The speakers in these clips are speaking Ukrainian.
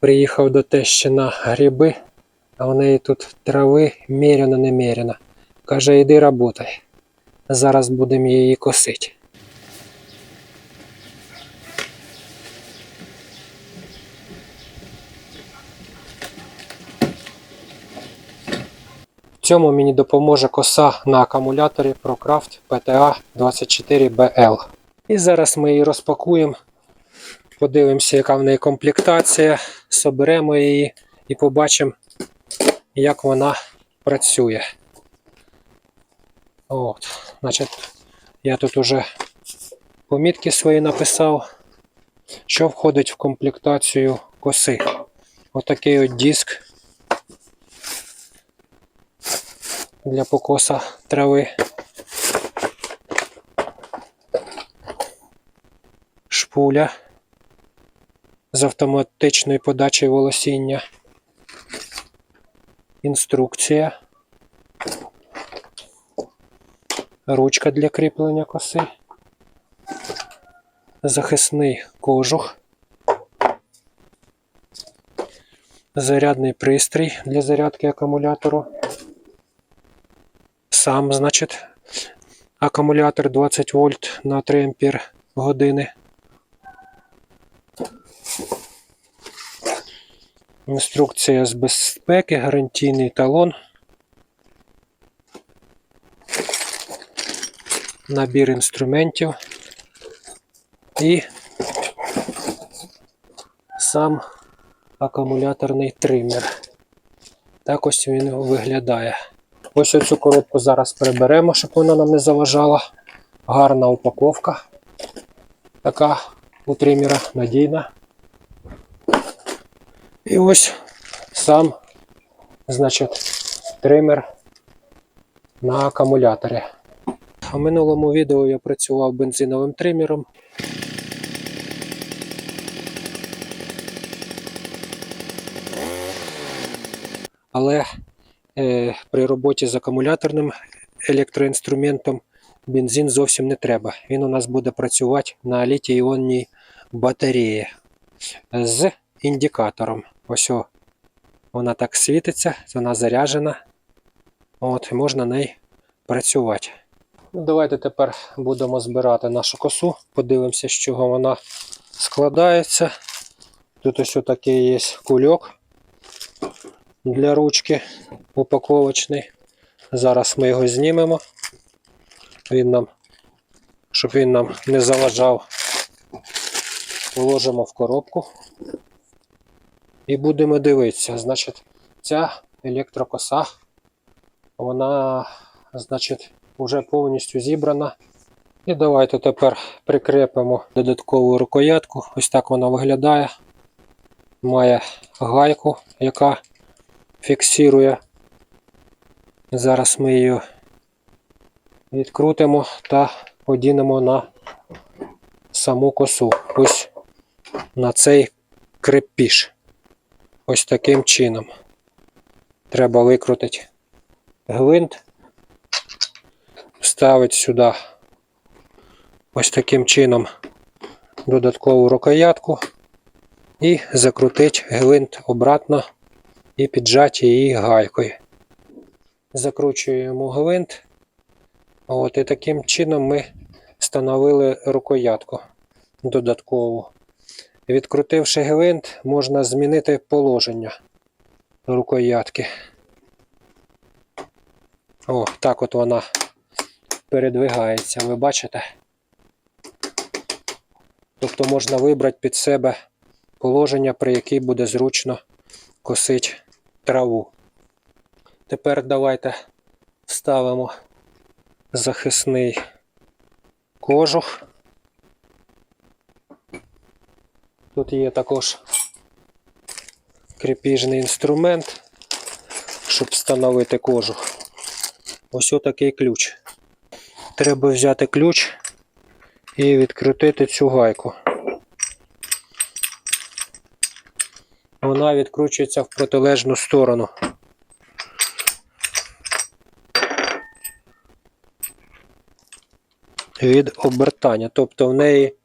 Приїхав до тещі на гриби, а в неї тут трави міряно неміряно. Каже, іди работай. Зараз будемо її косити. В цьому мені допоможе коса на акумуляторі ProCraft PTA 24BL. І зараз ми її розпакуємо, подивимося, яка в неї комплектація, соберемо її і побачимо, як вона працює. От, значить, я тут уже помітки свої написав, що входить в комплектацію коси. Отакий от диск для покоса трави. Шпуля з автоматичною подачею волосіння. Інструкція. Ручка для кріплення коси. Захисний кожух. Зарядний пристрій для зарядки акумулятору. Сам, значить, акумулятор 20 вольт на 3 ампер години. Інструкція з безпеки, гарантійний талон. Набір інструментів і сам акумуляторний тример. Так ось він виглядає. Ось оцю коробку зараз приберемо, щоб вона нам не заважала. Гарна упаковка. Така у тримера надійна. І ось сам, значить, тример на акумуляторі. У минулому відео я працював бензиновим тримером. Але е, при роботі з акумуляторним електроінструментом бензин зовсім не треба. Він у нас буде працювати на літій-іонній батареї з індикатором. Ось о, вона так світиться, вона заряджена. От, можна нею працювати. Ну, Давайте тепер будемо збирати нашу косу. Подивимося, з чого вона складається. Тут ось такий є кульок для ручки упаковочний. Зараз ми його знімемо. Він нам, щоб він нам не заважав, положимо в коробку. І будемо дивитися. Значить, ця електрокоса, вона, значить, вже повністю зібрана. І давайте тепер прикрепимо додаткову рукоятку. Ось так вона виглядає. Має гайку, яка фіксує. Зараз ми її відкрутимо та одінемо на саму косу. Ось на цей крепіш. Ось таким чином. Треба викрутити гвинт, вставити сюди ось таким чином додаткову рукоятку і закрутити гвинт обратно і піджати її гайкою. Закручуємо гвинт. От, і таким чином ми встановили рукоятку додаткову. Відкрутивши гвинт, можна змінити положення рукоятки. О, так от вона передвигається, ви бачите? Тобто можна вибрати під себе положення, при якій буде зручно косити траву. Тепер давайте вставимо захисний кожух. Тут є також крепіжний інструмент, щоб встановити кожух. Ось отакий ключ. Треба взяти ключ і відкрутити цю гайку. Вона відкручується в протилежну сторону. Від обертання. Тобто в неї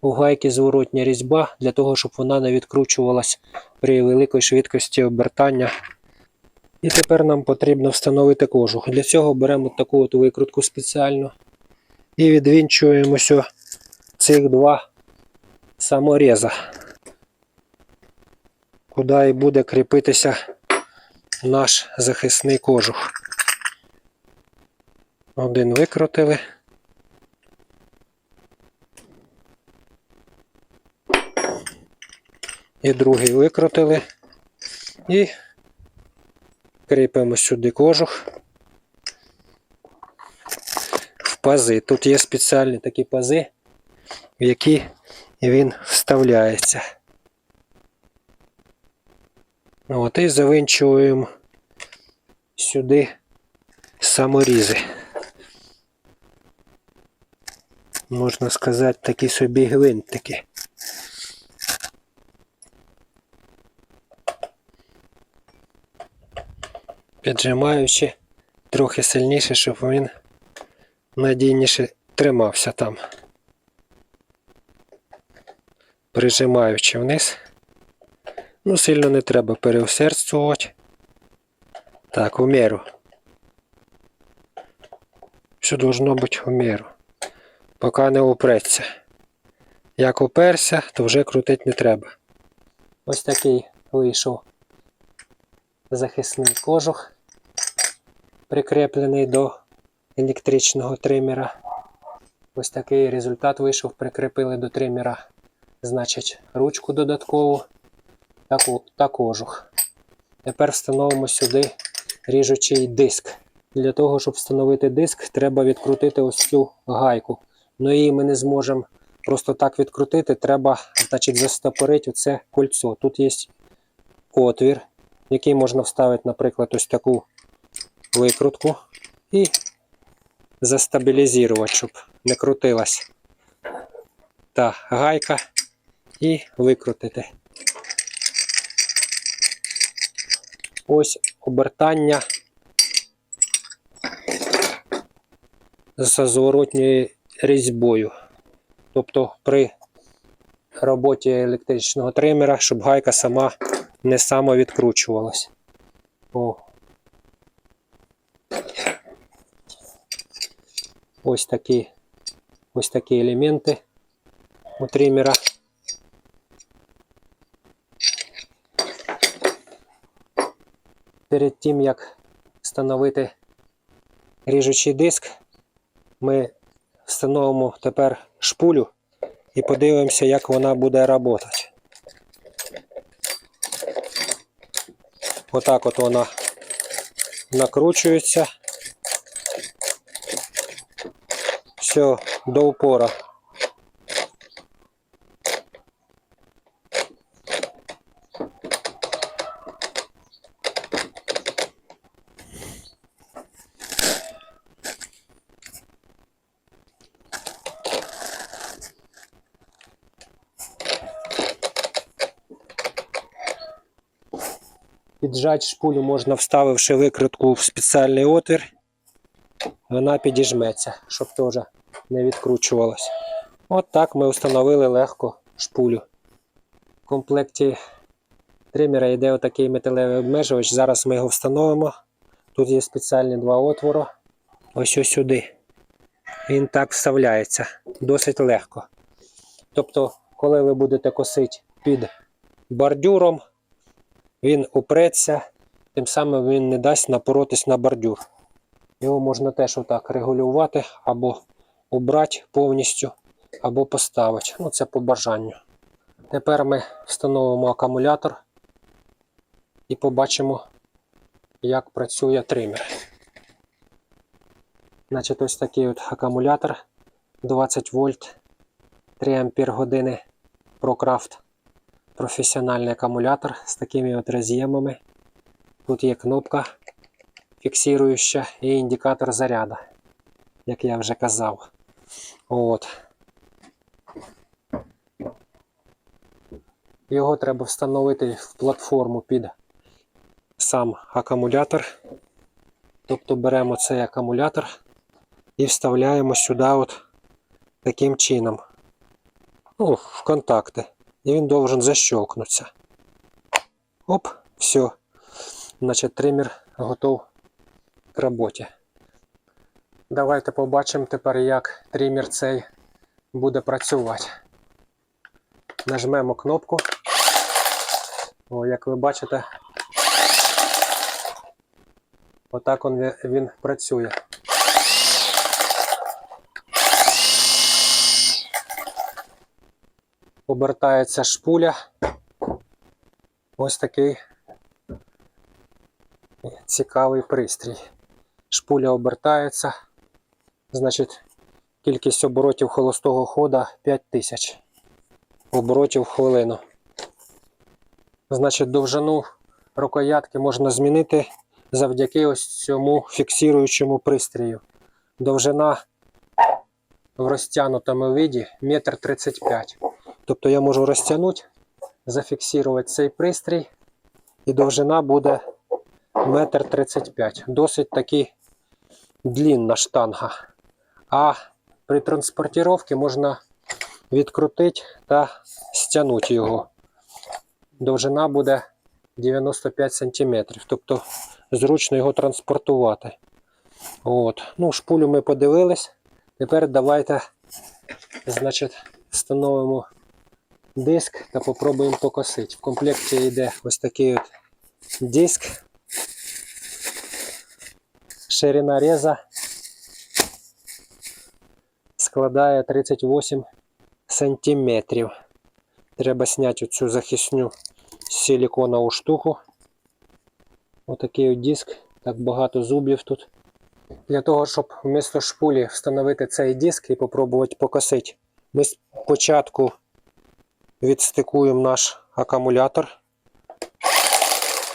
у гайки зворотня різьба для того, щоб вона не відкручувалась при великій швидкості обертання. І тепер нам потрібно встановити кожух. Для цього беремо таку от викрутку спеціальну і відвінчуємо сьо цих два саморіза, куди і буде кріпитися наш захисний кожух. Один викрутили. І другий викрутили. І кріпимо сюди кожух в пази. Тут є спеціальні такі пази, в які він вставляється. От, і завинчуємо сюди саморізи. Можна сказати, такі собі гвинтики. Піджимаючи трохи сильніше, щоб він надійніше тримався там. Прижимаючи вниз. Ну, сильно не треба переусердствувати. Так, у меру. Все должно бути у меру. Поки не упреться. Як уперся, то вже крутити не треба. Ось такий вийшов захисний кожух, прикріплений до електричного тримера. Ось такий результат вийшов, прикріпили до тримера, значить, ручку додаткову та, кожух. Тепер встановимо сюди ріжучий диск. Для того, щоб встановити диск, треба відкрутити ось цю гайку. Ну її ми не зможемо просто так відкрутити. Треба значить, застопорити оце кольцо. Тут є отвір, який можна вставити, наприклад, ось таку викрутку і застабілізувати, щоб не крутилась та гайка і викрутити. Ось обертання з зворотньою різьбою. Тобто при роботі електричного тримера, щоб гайка сама не самовідкручувалась. Ось такі, ось такі елементи у тримера. Перед тим як встановити ріжучий диск, ми встановимо тепер шпулю і подивимося, як вона буде працювати. Отак от вона накручується. Все, до упора. Піджати шпулю можна вставивши викрутку в спеціальний отвір. Вона підіжметься, щоб теж не відкручувалась. От так ми встановили легко шпулю. В комплекті тримера йде отакий металевий обмежувач. Зараз ми його встановимо. Тут є спеціальні два отвори. Ось ось сюди. Він так вставляється досить легко. Тобто, коли ви будете косити під бордюром, він упреться, тим самим він не дасть напоротись на бордюр. Його можна теж отак регулювати або убрати повністю, або поставити. Ну, це по бажанню. Тепер ми встановимо акумулятор і побачимо, як працює тример. Значить, ось такий от акумулятор 20 вольт 3 ампер години ProCraft. Професіональний акумулятор з такими от роз'ємами. Тут є кнопка фіксуюча і індикатор заряду, як я вже казав. От. Його треба встановити в платформу під сам акумулятор. Тобто беремо цей акумулятор і вставляємо сюди от таким чином. ну, в контакти. І він должен защелкнутися. Оп, все. Значить, тример готов к роботі. Давайте побачимо тепер, як тример цей буде працювати. Нажмемо кнопку. О, як ви бачите, отак він, він працює. Обертається шпуля. Ось такий цікавий пристрій. Шпуля обертається. Значить, кількість оборотів холостого хода 5000 оборотів в хвилину. Значить, довжину рукоятки можна змінити завдяки ось цьому фіксуючому пристрію. Довжина в розтягнутому виді 1,35 м. Тобто я можу розтягнути, зафіксувати цей пристрій, і довжина буде 1,35 м. Досить таки длінна штанга. А при транспортировці можна відкрутити та стягнути його. Довжина буде 95 см, тобто зручно його транспортувати. От. Ну, шпулю ми подивились. Тепер давайте значить, встановимо диск та попробуємо покосити. В комплекті йде ось такий от диск. Ширина реза складає 38 сантиметрів. Треба зняти оцю захисну силіконову штуку. Отакий от диск. Так багато зубів тут. Для того, щоб вмісто шпулі встановити цей диск і попробувати покосити, ми спочатку відстикуємо наш акумулятор.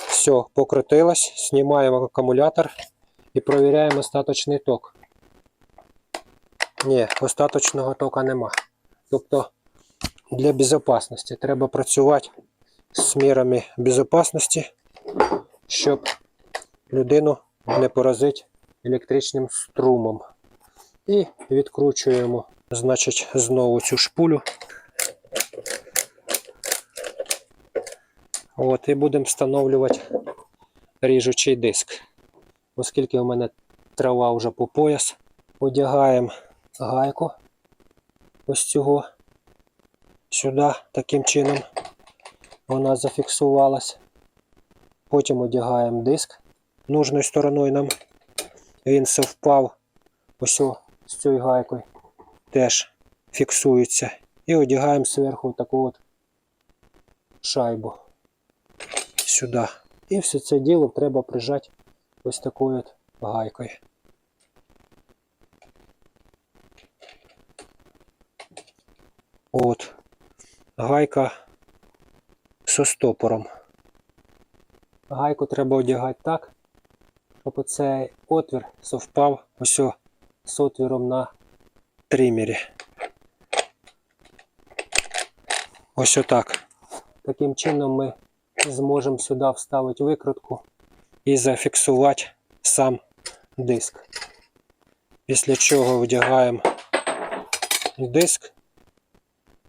Все, покрутилось, знімаємо акумулятор і провіряємо остаточний ток. Ні, остаточного тока нема. Тобто для безпечності треба працювати з мірами безпечності, щоб людину не поразити електричним струмом. І відкручуємо, значить, знову цю шпулю. От, і будемо встановлювати ріжучий диск. Оскільки у мене трава вже по пояс, одягаємо гайку ось цього сюди, таким чином вона зафіксувалась. Потім одягаємо диск нужною стороною нам. Він совпав ось з цією гайкою. Теж фіксується. І одягаємо зверху таку от шайбу сюди. І все це діло треба прижати ось такою от гайкою. От. Гайка зі стопором. Гайку треба одягати так, щоб оцей отвір совпав ось з отвіром на тримері. Ось отак. Таким чином ми зможемо сюди вставити викрутку і зафіксувати сам диск. Після чого вдягаємо диск.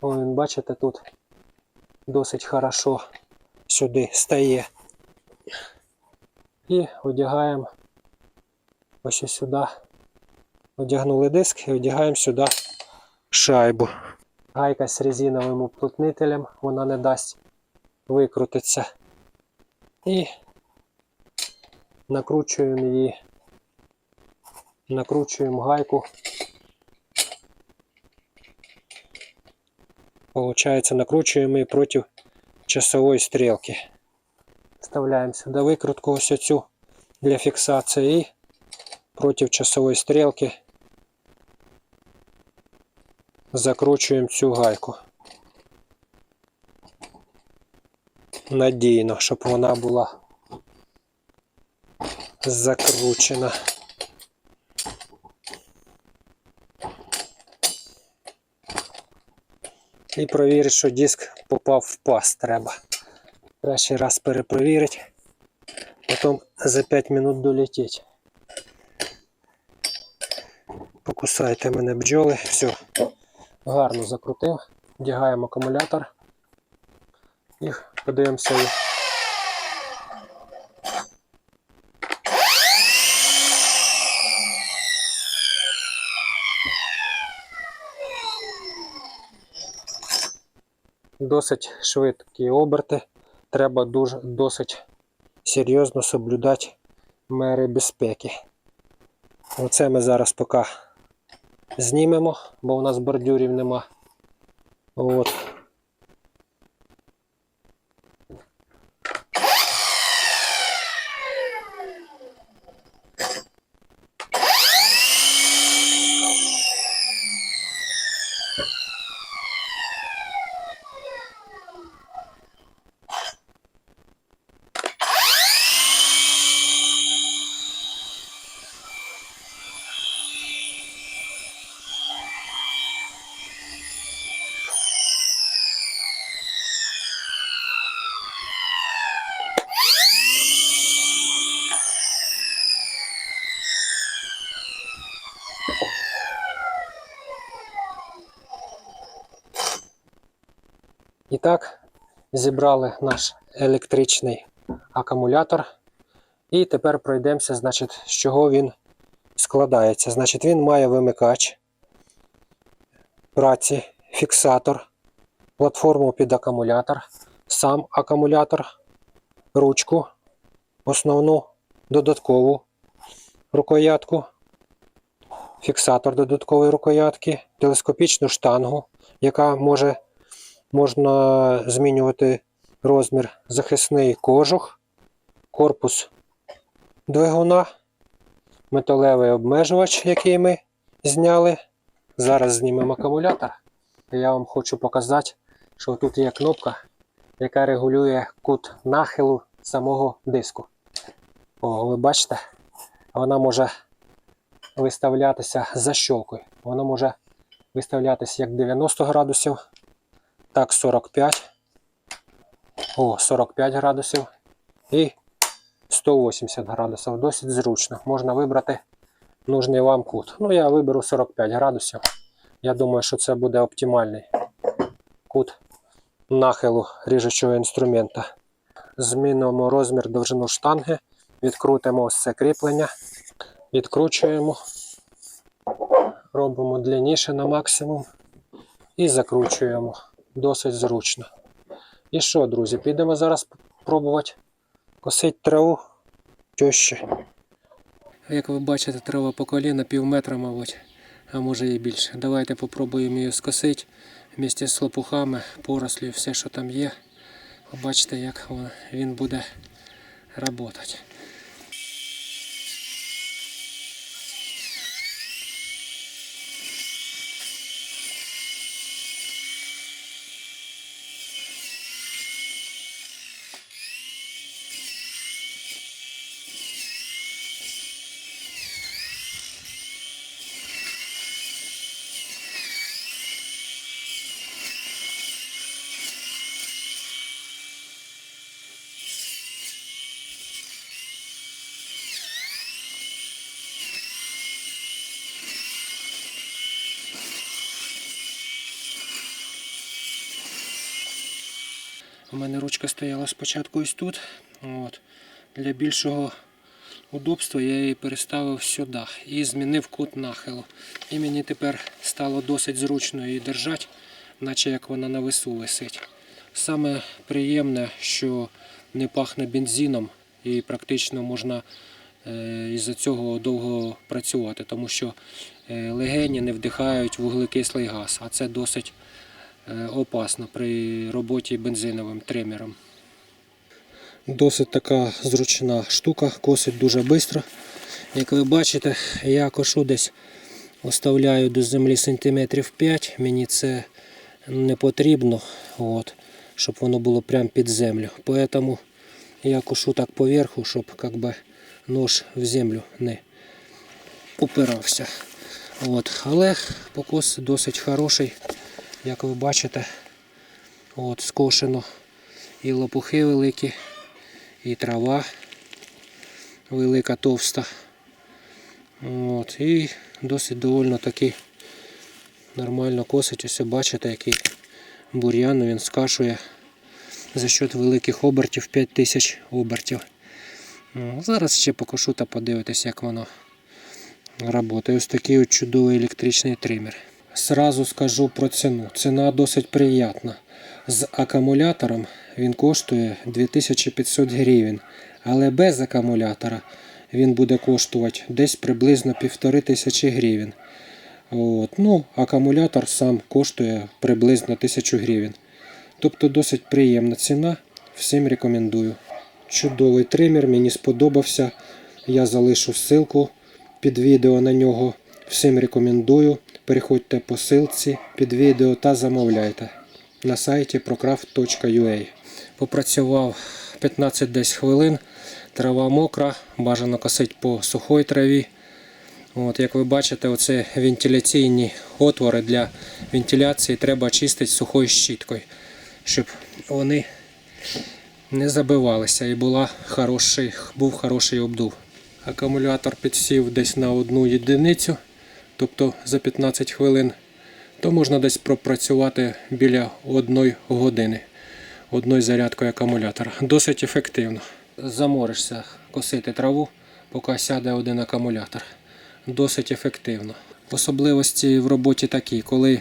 Він, бачите, тут досить хорошо сюди стає. І одягаємо ось сюди. Одягнули диск і одягаємо сюди шайбу. Гайка з резиновим уплотнителем, вона не дасть викрутитися. І накручуємо її, накручуємо гайку. Получається, накручуємо її проти часової стрілки. Вставляємо сюди викрутку ось цю для фіксації і проти часової стрілки закручуємо цю гайку. Надійно, щоб вона була закручена. І провірить, що диск попав в паз треба. Краще раз перепровірити, потім за 5 минут долетіть. Покусайте мене бджоли, все, гарно закрутив. вдягаємо акумулятор і подивимося. Досить швидкі оберти. Треба дуже досить серйозно соблюдати мери безпеки. Оце ми зараз поки знімемо, бо у нас бордюрів нема. От. І так, зібрали наш електричний акумулятор. І тепер пройдемося, значить, з чого він складається. Значить, він має вимикач праці, фіксатор, платформу під акумулятор, сам акумулятор, ручку, основну додаткову рукоятку, фіксатор додаткової рукоятки, телескопічну штангу, яка може можна змінювати розмір захисний кожух, корпус двигуна, металевий обмежувач, який ми зняли. Зараз знімемо акумулятор. Я вам хочу показати, що тут є кнопка, яка регулює кут нахилу самого диску. О, ви бачите, вона може виставлятися за щолкою. Вона може виставлятися як 90 градусів, так 45. О, 45 градусів і 180 градусів. Досить зручно. Можна вибрати нужний вам кут. Ну, я виберу 45 градусів. Я думаю, що це буде оптимальний кут нахилу ріжучого інструмента. Змінимо розмір довжину штанги, відкрутимо ось це кріплення, відкручуємо, робимо длинніше на максимум і закручуємо. Досить зручно. І що, друзі, підемо зараз пробувати косити траву тещі. Як ви бачите, трава по коліна пів метра, мабуть, а може і більше. Давайте попробуємо її скосити вместе з лопухами, порослі, все, що там є. Побачите, як він буде працювати. У мене ручка стояла спочатку ось тут. От. Для більшого удобства я її переставив сюди і змінив кут нахилу. І мені тепер стало досить зручно її держати, наче як вона на весу висить. Саме приємне, що не пахне бензином і практично можна е, із-за цього довго працювати, тому що е, легені не вдихають вуглекислий газ, а це досить опасно при роботі бензиновим тримером. Досить така зручна штука, косить дуже швидко. Як ви бачите, я кошу десь оставляю до землі сантиметрів 5. Мені це не потрібно, от, щоб воно було прямо під землю. Поэтому я кошу так поверху, щоб как би, нож в землю не упирався. От. Але покос досить хороший, як ви бачите, от, скошено і лопухи великі, і трава велика, товста. От, і досить довольно таки нормально косить. Ось бачите, який бур'яну він скашує за счет великих обертів 5000 обертів. Ну, Зараз ще покошу та подивитись, як воно працює. Ось такий от чудовий електричний тример. Сразу скажу про ціну. Ціна досить приятна. З акумулятором він коштує 2500 гривень, але без акумулятора він буде коштувати десь приблизно 1500 гривень. От. Ну, акумулятор сам коштує приблизно 1000 гривень. Тобто досить приємна ціна. Всім рекомендую. Чудовий тример, мені сподобався. Я залишу ссылку під відео на нього. Всім рекомендую. Переходьте по ссылці під відео та замовляйте на сайті procraft.ua. Попрацював 15 десь хвилин. Трава мокра, бажано косити по сухій траві. От, як ви бачите, оце вентиляційні отвори для вентиляції треба чистити сухою щіткою, щоб вони не забивалися і була хороший, був хороший обдув. Акумулятор підсів десь на одну єдиницю, тобто за 15 хвилин, то можна десь пропрацювати біля одної години одною зарядкою акумулятора. Досить ефективно. Заморишся косити траву, поки сяде один акумулятор. Досить ефективно. Особливості в роботі такі, коли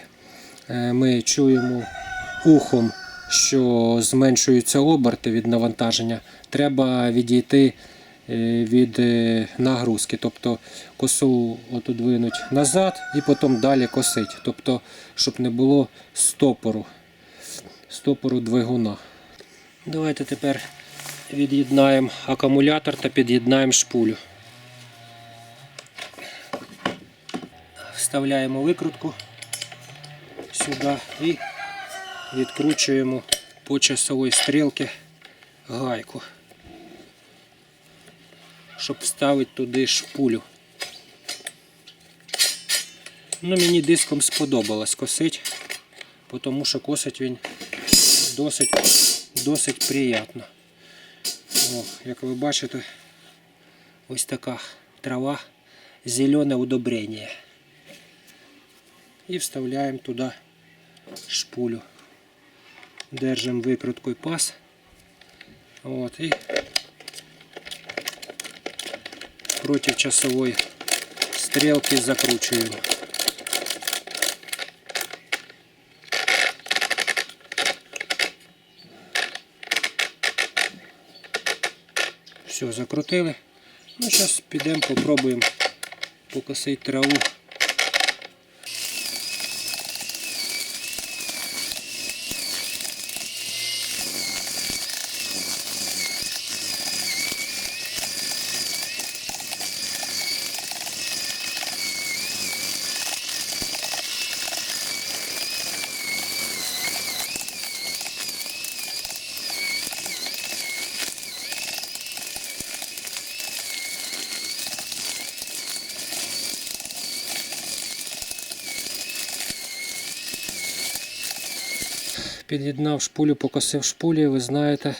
е, ми чуємо ухом, що зменшуються оберти від навантаження, треба відійти від е, нагрузки. Тобто косу отодвинуть назад і потім далі косить. Тобто, щоб не було стопору, стопору двигуна. Давайте тепер від'єднаємо акумулятор та під'єднаємо шпулю. Вставляємо викрутку сюди і відкручуємо по часовій стрілці гайку, щоб вставити туди шпулю. Ну, мені диском сподобалось косить, тому що косить він досить, досить приємно. О, як ви бачите, ось така трава, зелене удобрення. І вставляємо туди шпулю. Держимо викруткою пас. От, і проти часової стрілки закручуємо. Все, закрутили. Ну, зараз підемо, попробуємо покосити траву. Під'єднав шпулю, покосив шпулі, ви знаєте,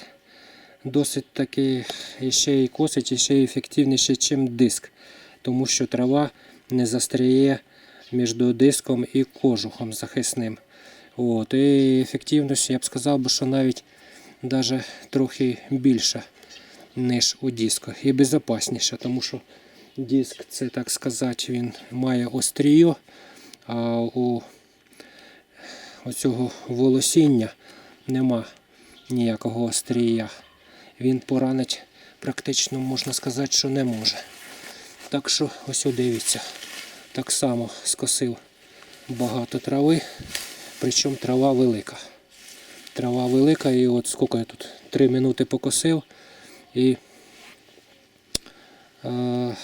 досить таки ще і косить, і ще ефективніше, ніж диск, тому що трава не застряє між диском і кожухом захисним. От, і ефективність, я б сказав, що навіть даже трохи більша, ніж у диску. І безпечніше, тому що диск, це так сказати, він має остріє, а у оцього волосіння нема ніякого острія. Він поранить практично можна сказати, що не може. Так що ось дивіться, так само скосив багато трави, причому трава велика. Трава велика і от скільки я тут 3 минути покосив і е,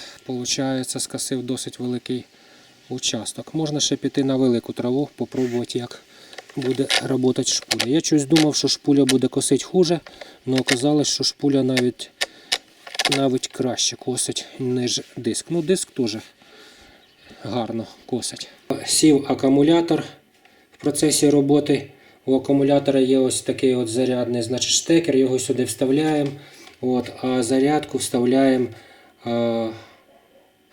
скосив досить великий участок. Можна ще піти на велику траву, попробувати як буде працювати шпуля. Я щось думав, що шпуля буде косити хуже, але оказалось, що шпуля навіть навіть краще косить, ніж диск. Ну, диск теж гарно косить. Сів акумулятор в процесі роботи. У акумулятора є ось такий от зарядний значить, штекер, його сюди вставляємо. От, а зарядку вставляємо а,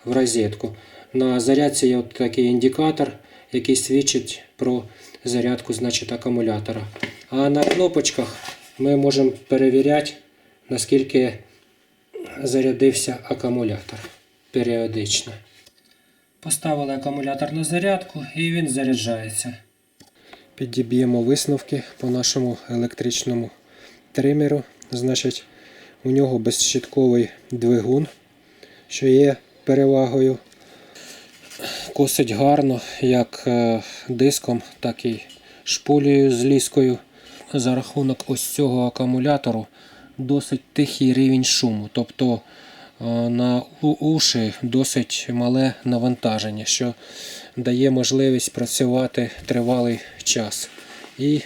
в розетку. На зарядці є от такий індикатор, який свідчить про зарядку значить, акумулятора. А на кнопочках ми можемо перевіряти, наскільки зарядився акумулятор періодично. Поставили акумулятор на зарядку і він заряджається. Підіб'ємо висновки по нашому електричному тримеру. Значить, у нього безщитковий двигун, що є перевагою. Косить гарно, як е, диском, так і шпулею з ліскою. За рахунок ось цього акумулятору досить тихий рівень шуму. Тобто е, на уші досить мале навантаження, що дає можливість працювати тривалий час. І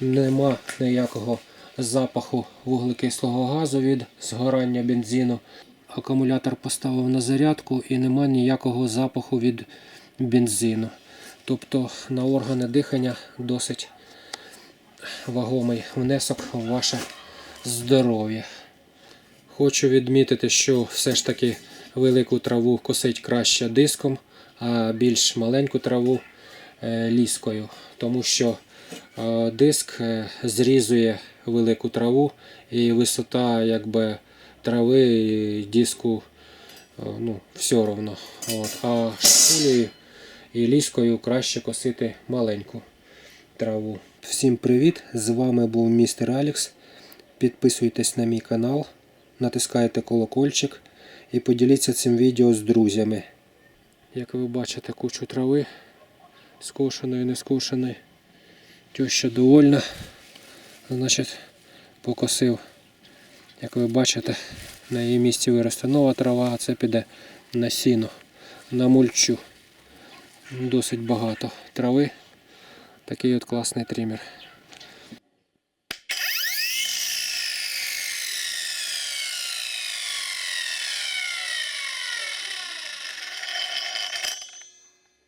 нема ніякого запаху вуглекислого газу від згорання бензину. Акумулятор поставив на зарядку і нема ніякого запаху від бензину. Тобто на органи дихання досить вагомий внесок в ваше здоров'я. Хочу відмітити, що все ж таки велику траву косить краще диском, а більш маленьку траву е, ліскою, тому що е, диск е, зрізує велику траву і висота якби, трави і диску ну, все одно. А шпулею і ліскою краще косити маленьку траву. Всім привіт! З вами був містер Алікс. Підписуйтесь на мій канал, натискайте колокольчик і поділіться цим відео з друзями. Як ви бачите, кучу трави скошеної, не скошеної. Теща довольна. Значить, покосив. Як ви бачите, на її місці виросте нова трава, а це піде на сіно, на мульчу. Досить багато трави. Такий от класний тример.